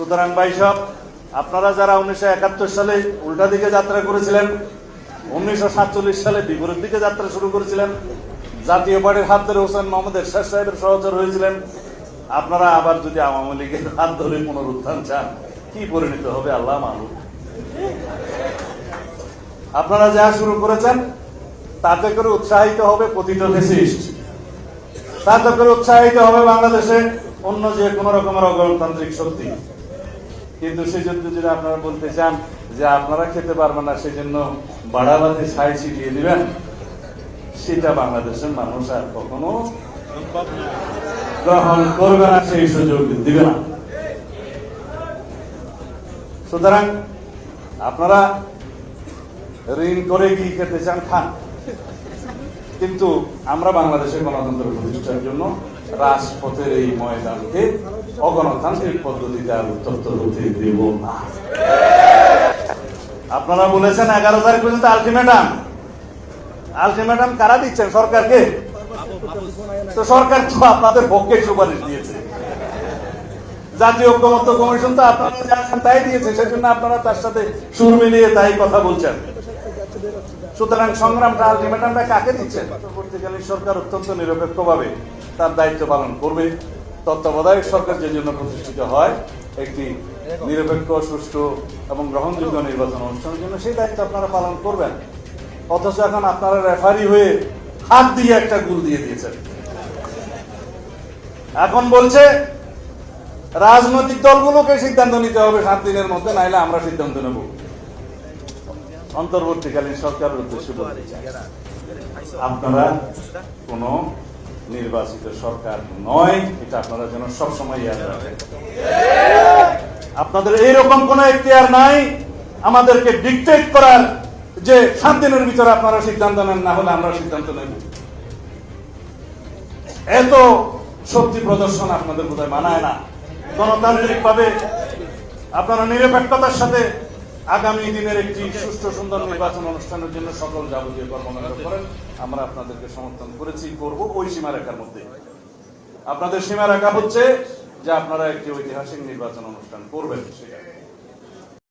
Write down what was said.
সুতরাং ভাই সব, আপনারা যারা উনিশশো একাত্তর সালে উল্টা দিকে যাত্রা করেছিলেন, উনিশশো সাতচল্লিশ সালে বিপরীত দিকে যাত্রা শুরু করেছিলেন, জাতীয় পার্টির হাত ধরে হোসেন মোহাম্মদ এরশাদ সাহেবের সহচর হয়েছিলেন, আপনারা আবার যদি আওয়ামী লীগের হাত ধরে পুনরুত্থান চান, কি পরিণত হবে আল্লাহ মাহবুব? আপনারা যা শুরু করেছেন, তাতে করে উৎসাহিত হবে প্রতিটা ফেসিস্ট। তাতে করে উৎসাহিত হবে বাংলাদেশে অন্য যে কোনো রকমের অগণতান্ত্রিক শক্তি। কিন্তু সেজন্য যদি আপনারা বলতে চান যে আপনারা খেতে পারবেন না, সেজন্য বাড়াবাতে ছাই ছিটিয়ে দিবেন, সেটা বাংলাদেশের মানুষ আর কখনো গ্রহণ করবে না, সেই সুযোগ দিবে না। সুতরাং আপনারা ঋণ করে কি খেতে চান, খান। কিন্তু আমরা বাংলাদেশের গণতন্ত্র প্রতিষ্ঠার জন্য রাজপথের এই ময়দানকে অগণতান্ত্রিক পদ্ধতিতে আর উত্তপ্ত হতে দেব না। আপনারা বলেছেন এগারো তারিখ পর্যন্ত আলটিমেটাম। আলটিমেটাম কারা দিচ্ছেন? সরকারকে? তো সরকার তো আপনাদের পক্ষে সুপারিশ দিয়েছে। জাতীয় ঐক্যমত্য কমিশন তো আপনারা তাই দিয়েছে। সেজন্য আপনারা তার সাথে সুর মিলিয়ে তাই কথা বলছেন। সুতরাং সংগ্রামটা, আলটিমেটামটা কাকে দিচ্ছেন? পরবর্তীকালীন সরকার অত্যন্ত নিরপেক্ষভাবে তার দায়িত্ব পালন করবে। তত্ত্বাবধায়ক সরকার যে জন্য প্রতিষ্ঠিত হয়, একটি নিরপেক্ষ, সুষ্ঠু এবং গ্রহণযোগ্য নির্বাচন অনুষ্ঠানের জন্য সেই দায়িত্ব আপনারা পালন করবেন। অথচ এখন আপনারা রেফারি হয়ে হাত দিয়ে একটা গুল দিয়ে দিয়েছেন। এখন বলছে, রাজনৈতিক দলগুলোকে সিদ্ধান্ত নিতে হবে সাত দিনের মধ্যে, নাইলে আমরা সিদ্ধান্ত নেব। অন্তর্বর্তীকালীন সরকারের উদ্দেশ্যে আপনারা কোন নির্বাচিত সরকার নয়, এটা আপনারা যেন সবসময় ইয়াদ রাখেন। আপনাদের এইরকম কোন এখতিয়ার নাই, আমাদেরকে ডিকটেট করার যে সাত দিনের ভিতরে আপনারা সিদ্ধান্ত নেন, না হলে আমরা সিদ্ধান্ত নেব। এত শক্তি প্রদর্শন আপনাদের বোধহয় মানায় না। গণতান্ত্রিক ভাবে আপনারা নিরপেক্ষতার সাথে আগামী দিনের একটি সুষ্ঠু সুন্দর নির্বাচন অনুষ্ঠানের জন্য সকল যাবতীয় কর্মকাণ্ড করেন আমরা আপনাদেরকে সমর্থন করেছি, করব ওই সীমারেখার মধ্যে। আপনাদের সীমারেখা হচ্ছে যে আপনারা একটি ঐতিহাসিক নির্বাচন অনুষ্ঠান করবেন সেটা